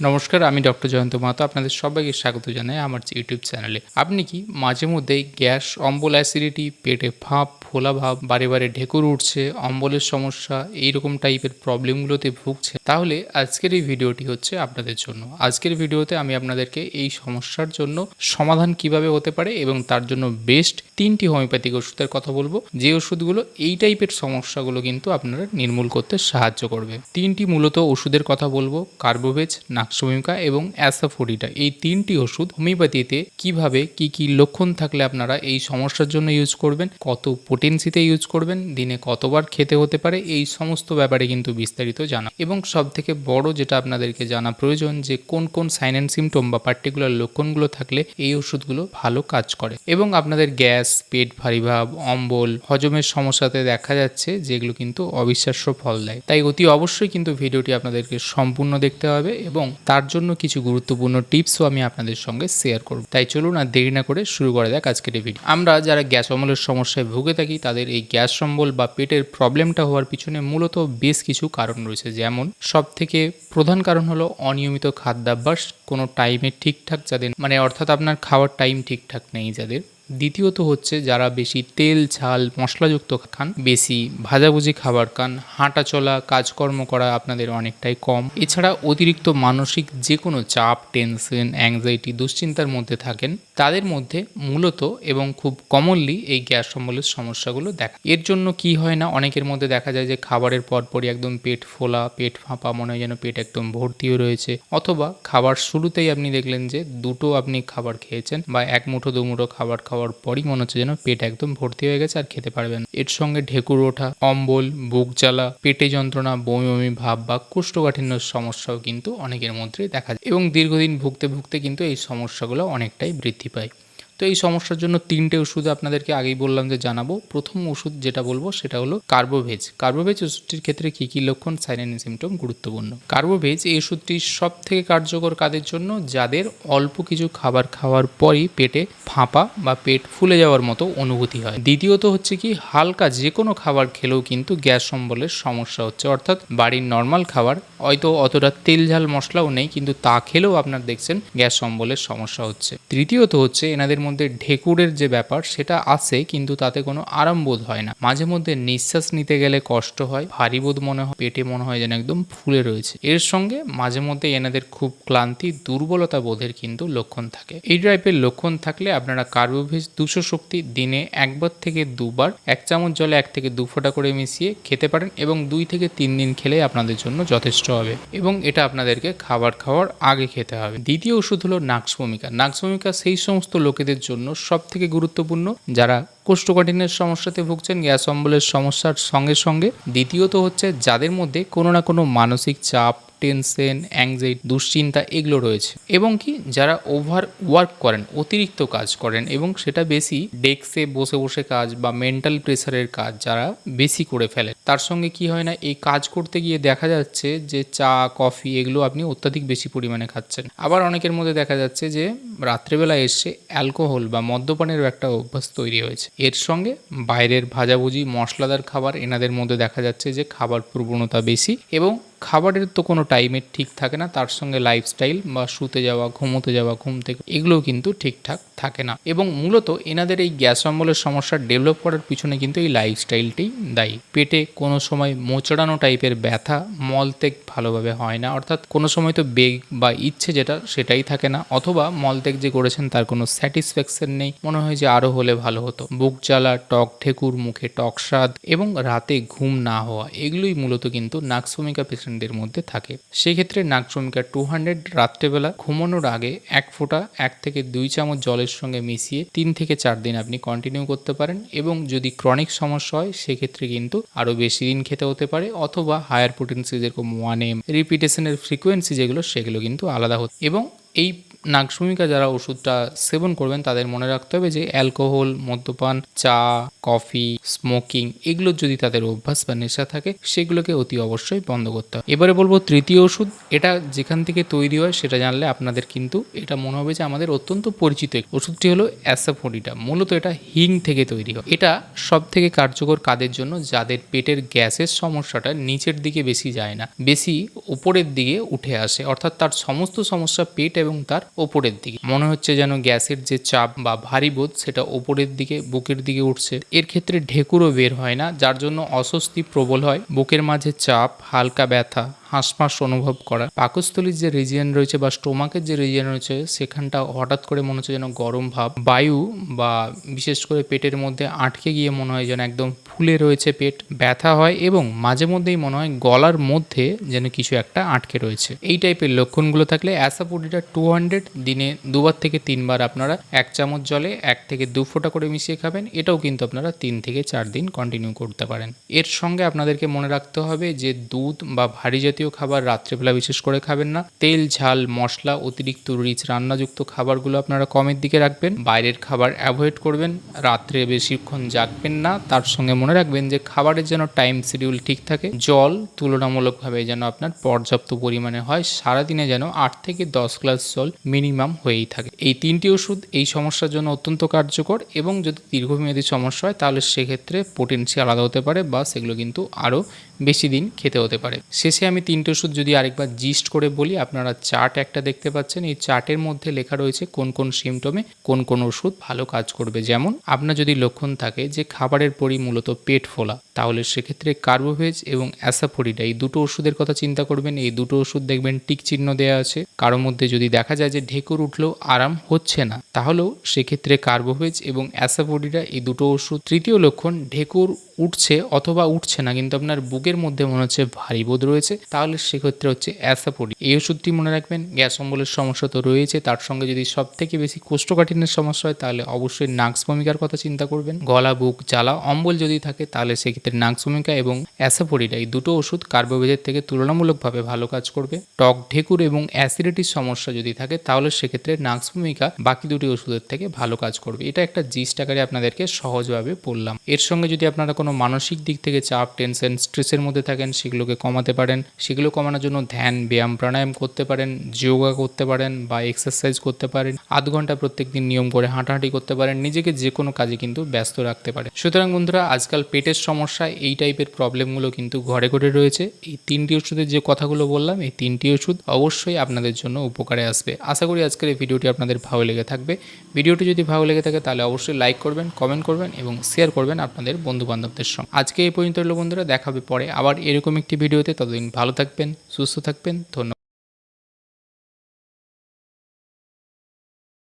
নমস্কার, আমি ডক্টর জয়ন্ত মাহাতো, আপনাদের সবাইকে স্বাগত জানাই আমার ইউটিউব চ্যানেলে। আপনি কি মাঝে মধ্যেই গ্যাস, অম্বল অ্যাসিডিটি পেটে ফাঁপ, ফোলা ভাব, বারে বারে ঢেকুর উঠছে, অম্বলের সমস্যা, এইরকম টাইপের প্রবলেমগুলোতে ভুগছে তাহলে আজকের এই ভিডিওটি হচ্ছে আপনাদের জন্য। আজকের ভিডিওতে আমি আপনাদেরকে এই সমস্যার জন্য সমাধান কীভাবে হতে পারে এবং তার জন্য বেস্ট তিনটি হোমিওপ্যাথিক ওষুধের কথা বলব। যে ওষুধগুলো, এই টাইপের সমস্যাগুলো কিন্তু আপনারা নির্মূল করতে সাহায্য করবে। তিনটি মূলত ওষুধের কথা বলব কার্বোভেজ নাক্সভূমিকা এবং অ্যাসাফোডিটা এই তিনটি ওষুধ হোমিওপ্যাথিতে কীভাবে, কি কি লক্ষণ থাকলে আপনারা এই সমস্যার জন্য ইউজ করবেন, কত পোটেন্সিতে ইউজ করবেন, দিনে কতবার খেতে হতে পারে, এই সমস্ত ব্যাপারে কিন্তু বিস্তারিত জানা। এবং সব থেকে বড় যেটা আপনাদেরকে জানা প্রয়োজন যে কোন কোন সাইন অ্যান্ড সিমটম বা পার্টিকুলার লক্ষণগুলো থাকলে এই ওষুধগুলো ভালো কাজ করে। এবং আপনাদের গ্যাস, পেট ভারী ভাব, অম্বল, হজমের সমস্যাতে দেখা যাচ্ছে যেগুলো কিন্তু অবিশ্বাস্য ফল দেয়। তাই অতি অবশ্যই কিন্তু ভিডিওটি আপনাদেরকে সম্পূর্ণ দেখতে হবে এবং তার জন্য কিছু গুরুত্বপূর্ণ টিপসও আমি আপনাদের সঙ্গে শেয়ার করব। তাই চলুন আর দেরি না করে শুরু করা যাক আজকের এই ভিডিও আমরা যারা গ্যাস অম্বলের সমস্যায় ভুগে থাকি, তাদের এই গ্যাস অম্বল বা পেটের প্রবলেমটা হওয়ার পিছনে মূলত বেশ কিছু কারণ রয়েছে। যেমন সব থেকে প্রধান কারণ হলো অনিয়মিত খাদ্যাভ্যাস, কোনো টাইমে ঠিকঠাক যাদের মানে অর্থাৎ আপনার খাওয়ার টাইম ঠিকঠাক নেই যাদের। দ্বিতীয়ত হচ্ছে যারা বেশি তেল, ঝাল, মশলাযুক্ত খান, বেশি ভাজাভুজি খাবার খান, হাঁটা চলা, কাজকর্ম করা আপনাদের অনেকটাই কম। এছাড়া অতিরিক্ত মানসিক যে কোনো চাপ টেনশন অ্যাংজাইটি দুশ্চিন্তার মধ্যে থাকেন, তাদের মধ্যে মূলত এবং খুব কমনলি এই গ্যাস অম্বলের সমস্যাগুলো দেখা এর জন্য কি হয় না, অনেকের মধ্যে দেখা যায় যে খাবারের পরপরই একদম পেট ফোলা, পেট ফাঁপা, মনে হয় যেন পেট একদম ভর্তিও রয়েছে। অথবা খাবার শুরুতেই আপনি দেখলেন যে দুটো আপনি খাবার খেয়েছেন বা এক মুঠো, দু মুঠো খাবার খাওয়ার পরই মনে হচ্ছে যেন পেট একদম ভর্তি হয়ে গেছে আর খেতে পারবেন। এর সঙ্গে ঢেকুর ওঠা, অম্বল, বুক জ্বালা, পেটে যন্ত্রণা, বমি বমি ভাব বা কোষ্ঠকাঠিন্য সমস্যাও কিন্তু অনেকের মধ্যেই দেখা যায় এবং দীর্ঘদিন ভুগতে ভুগতে কিন্তু এই সমস্যাগুলো অনেকটাই বৃদ্ধি পায় তো এই সমস্যার জন্য তিনটে ওষুধ আপনাদেরকে আগেই বললাম যে জানাব। প্রথম ওষুধ যেটা বলব সেটা হলো কার্বোভেজ। কার্বোভেজ ওষুধটির ক্ষেত্রে কী কী লক্ষণ সাইন অ্যান্ড সিমটম গুরুত্বপূর্ণ। কার্বোভেজ এই ওষুধটি সব থেকে কার্যকর কাদের জন্য? যাদের অল্প কিছু খাবার খাওয়ার পরই পেটে ফাঁপা বা পেট ফুলে যাওয়ার মতো অনুভূতি হয়। দ্বিতীয়ত হচ্ছে কি, হালকা যে কোনো খাবার খেলেও কিন্তু গ্যাস অম্বলের সমস্যা হচ্ছে। অর্থাৎ বাড়ির নর্মাল খাবার, হয়তো অতটা তেল ঝাল মশলাও নেই, কিন্তু তা খেলেও আপনার দেখছেন গ্যাস অম্বলের সমস্যা হচ্ছে। তৃতীয়ত হচ্ছে, এনাদের মধ্যে ঢেকুরের যে ব্যাপার সেটা আসে কিন্তু তাতে কোনো আরাম বোধ হয় না। মাঝে মধ্যে নিঃশ্বাস নিতে গেলে কষ্ট হয়, ভারী বোধ মনে হয়, পেটে মনে হয় যেন একদম ফুলে রয়েছে। এর সঙ্গে মাঝে মধ্যে এনাদের খুব ক্লান্তি, দুর্বলতা বোধের কিন্তু লক্ষণ থাকে। এই টাইপের লক্ষণ থাকলে আপনারা কার্বোভেজ, দুশো শক্তি দিনে একবার থেকে দুবার এক চামচ জলে এক থেকে দু ফোঁটা করে মিশিয়ে খেতে পারেন এবং দুই থেকে তিন দিন খেলে আপনাদের জন্য যথেষ্ট হবে এবং এটা আপনাদেরকে খাবার খাওয়ার আগে খেতে হবে। দ্বিতীয় ওষুধ হলো নাক্স ভূমিকা নাক্স ভূমিকা সেই সমস্ত লোকেদের জন্য সবথেকে গুরুত্বপূর্ণ যারা কোষ্ঠকাঠিন্যের সমস্যাতে ভুগছেন গ্যাস অম্বলের সমস্যার সঙ্গে সঙ্গে। দ্বিতীয়ত হচ্ছে যাদের মধ্যে কোনো না কোনো মানসিক চাপ, টেনশন অ্যাংজাইটি দুশ্চিন্তা এগুলো রয়েছে। এবং কি যারা ওভার ওয়ার্ক করেন, অতিরিক্ত কাজ করেন এবং সেটা বেশি ডেস্কে বসে বসে কাজ বা মেন্টাল প্রেসারের কাজ যারা বেশি করে ফেলে তার সঙ্গে কি হয় না, এই কাজ করতে গিয়ে দেখা যাচ্ছে যে চা কফি এগুলো আপনি অত্যাধিক বেশি পরিমাণে খাচ্ছেন। আবার অনেকের মধ্যে দেখা যাচ্ছে যে রাত্রেবেলা এসে অ্যালকোহল বা মদ্যপানের একটা অভ্যাস তৈরি হয়েছে। এর সঙ্গে বাইরের ভাজাভুজি, মশলাদার খাবার, এনাদের মধ্যে দেখা যাচ্ছে যে খাবার প্রবণতা বেশি এবং খাবারের তো কোনো টাইমের ঠিক থাকে না, তার সঙ্গে লাইফস্টাইল বা শুতে যাওয়া, ঘুমোতে যাওয়া, ঘুম থেকে, এগুলোও কিন্তু ঠিকঠাক থাকে না। এবং মূলত এনাদের এই গ্যাস অম্বলের সমস্যা ডেভেলপ করার পিছনে কিন্তু এই লাইফস্টাইলটাই দায়ী। পেটে কোনো সময় মোচড়ানো টাইপের ব্যথা মলত্যাগ ভালোভাবে হয় না, অর্থাৎ কোনো সময় তো বেগ বা ইচ্ছে যেটা সেটাই থাকে না, অথবা মলত্যাগ যে করেছেন তার কোনো স্যাটিসফ্যাকশন নেই, মনে হয় যে আরও হলে ভালো হতো। বুক জ্বালা, টক ঠেকুর, মুখে টক স্বাদ এবং রাতে ঘুম না হওয়া, এগুলোই মূলত কিন্তু নাক্সভূমিকা পেশেন্টদের মধ্যে থাকে। সেক্ষেত্রে নাক্সভূমিকা টু হান্ড্রেড রাত্রেবেলা ঘুমানোর আগে এক ফোঁটা, এক থেকে দুই চামচ জলের সঙ্গে মিশিয়ে তিন থেকে চার দিন আপনি কন্টিনিউ করতে পারেন এবং যদি ক্রনিক সমস্যা হয়, সেক্ষেত্রে কিন্তু আরও বেশি দিন খেতে হতে পারে অথবা হায়ার পোটেন্সি যেরকম ওয়ান এম রিপিটেশনের ফ্রিকোয়েন্সি যেগুলো, সেগুলো কিন্তু আলাদা হতো এবং এই নাগভূমিকা যারা ওষুধটা সেবন করবেন, তাদের মনে রাখতে হবে যে অ্যালকোহল, মদ্যপান, চা, কফি, স্মোকিং এগুলোর যদি তাদের অভ্যাস বা নেশা থাকে, সেগুলোকে অতি অবশ্যই বন্ধ করতে হবে। এবারে বলব তৃতীয় ওষুধ, এটা যেখান থেকে তৈরি হয় সেটা জানলে আপনাদের কিন্তু এটা মনে হবে যে আমাদের অত্যন্ত পরিচিত ওষুধটি হলো অ্যাসাফোডিটা। মূলত এটা হিং থেকে তৈরি হয়। এটা সব থেকে কার্যকর কাদের জন্য? যাদের পেটের গ্যাসের সমস্যাটা নিচের দিকে বেশি যায় না, বেশি উপরের দিকে উঠে আসে। অর্থাৎ তার সমস্ত সমস্যা পেট এবং তার ওপরের দিকে। মনে হচ্ছে যেন গ্যাসের যে চাপ বা ভারী বোধ, সেটা ওপরের দিকে, বুকের দিকে উঠছে। এর ক্ষেত্রে ঢেকুরও বের হয় না, যার জন্য অস্বস্তি প্রবল হয়। বুকের মাঝে চাপ, হালকা ব্যথা। হাঁসফাঁস অনুভব করা। পাকস্থলীর যে রিজিয়ন রয়েছে বা স্টোমাকের যে রিজিয়ন রয়েছে, সেখানটা হঠাৎ করে মনে হচ্ছে যেন গরম ভাব। বায়ু বা বিশেষ করে পেটের মধ্যে আটকে গিয়ে মনে হয় যেন একদম ফুলে রয়েছে পেট, ব্যথা হয় এবং মাঝে মধ্যেই মনে হয় গলার মধ্যে যেন কিছু একটা আটকে রয়েছে। এই টাইপের লক্ষণগুলো থাকলে অ্যাসাপোডিটা টু হান্ড্রেড দিনে দুবার থেকে তিনবার আপনারা এক চামচ জলে এক থেকে দু ফোঁটা করে মিশিয়ে খাবেন। এটাও কিন্তু আপনারা তিন থেকে চার দিন কন্টিনিউ করতে পারেন। এর সঙ্গে আপনাদেরকে মনে রাখতে হবে যে দুধ বা ভারী জাতীয় খাবার রাত্রেবেলা বিশেষ করে খাবেন না। তেল, ঝাল, মশলা, অতিরিক্ত রিচ রান্নাযুক্ত খাবারগুলো আপনারা কমের দিকে রাখবেন। বাইরের খাবার অ্যাভয়েড করবেন। রাত্রে বেশিক্ষণ জাগবেন না। তার সঙ্গে মনে রাখবেন যে খাবারের যেন টাইম শিডিউল ঠিক থাকে। জল তুলনামূলকভাবে যেন আপনার পর্যাপ্ত পরিমাণে হয়। সারাদিনে যেন আট থেকে দশ গ্লাস জল মিনিমাম হয়েই থাকে। এই তিনটি ওষুধ এই সমস্যার জন্য অত্যন্ত কার্যকর এবং যদি দীর্ঘমেয়াদী সমস্যা হয়, তাহলে সেক্ষেত্রে পোটেন্সি আলাদা হতে পারে বা সেগুলো কিন্তু আরও বেশি দিন খেতে হতে পারে। শেষে আমি তিনটে ওষুধ যদি আরেকবার জিস্ট করে বলি, আপনারা চার্ট একটা দেখতে পাচ্ছেন। এই চার্টের মধ্যে লেখা রয়েছে কোন কোন সিমটমে কোন কোন ওষুধ ভালো কাজ করবে। যেমন, আপনার যদি লক্ষণ থাকে যে খাবারের পরই মূলত পেট ফোলা তাহলে সেক্ষেত্রে কার্বোভেজ এবং অ্যাসাফোরিডা এই দুটো ওষুধের কথা চিন্তা করবেন, এই দুটো ওষুধ দেখবেন টিক চিহ্ন দেওয়া আছে। কারোর মধ্যে যদি দেখা যায় যে ঢেকুর উঠলেও আরাম হচ্ছে না, তাহলেও সেক্ষেত্রে কার্বোভেজ এবং অ্যাসাফোরিডা এই দুটো ওষুধ, তৃতীয় লক্ষণ, ঢেকুর উঠছে অথবা উঠছে না, কিন্তু আপনার বুকের মধ্যে মনে হচ্ছে ভারী বোধ রয়েছে, তাহলে সেক্ষেত্রে হচ্ছে অ্যাসাপোডি এই ওষুধটি মনে রাখবেন, গ্যাস অম্বলের সমস্যা তো রয়েছে, তার সঙ্গে যদি সব থেকে বেশি কোষ্ঠকাঠিন্যের সমস্যা হয়, তাহলে অবশ্যই নাক্স ভূমিকার কথা চিন্তা করবেন। গলা, বুক, জ্বালা, অম্বল যদি থাকে, তাহলে সেক্ষেত্রে নাক্স ভূমিকা এবং অ্যাসাপোডিটা এই দুটো ওষুধ কার্বোভেজের থেকে তুলনামূলকভাবে ভালো কাজ করবে। টক ঢেকুর এবং অ্যাসিডিটির সমস্যা যদি থাকে, তাহলে সেক্ষেত্রে নাক্স ভূমিকা বাকি দুটি ওষুধের থেকে ভালো কাজ করবে। এটা একটা জিস্ট আকারে আপনাদেরকে সহজভাবে বললাম। এর সঙ্গে যদি আপনারা কোনো মানসিক দিক থেকে চাপ, টেনশন, স্ট্রেসের মধ্যে থাকেন, সেগুলোকে কমাতে পারেন। সেগুলো কমানোর জন্য ধ্যান, ব্যায়াম, প্রাণায়াম করতে পারেন, যোগা করতে পারেন বা এক্সারসাইজ করতে পারেন। আধ ঘণ্টা প্রত্যেক দিন নিয়ম করে হাঁটাহাঁটি করতে পারেন। নিজেকে যে কোনো কাজে কিন্তু ব্যস্ত রাখতে পারেন। সুতরাং বন্ধুরা, আজকাল পেটের সমস্যা এই টাইপের প্রবলেমগুলো কিন্তু ঘরে ঘরে রয়েছে। এই তিনটি ওষুধের যে কথাগুলো বললাম, এই তিনটি ওষুধ অবশ্যই আপনাদের জন্য উপকারে আসবে। আশা করি আজকের এই ভিডিওটি আপনাদের ভালো লেগে থাকবে। ভিডিওটি যদি ভালো লেগে থাকে, তাহলে অবশ্যই লাইক করবেন কমেন্ট করবেন এবং শেয়ার করবেন আপনাদের বন্ধু বান্ধবদের সঙ্গে। আজকে এই পর্যন্ত হলো বন্ধুরা দেখাবে পরে আবার এরকম একটি ভিডিওতে ততদিন ভালো থাকবেন, সুস্থ থাকবেন, ধন্যবাদ।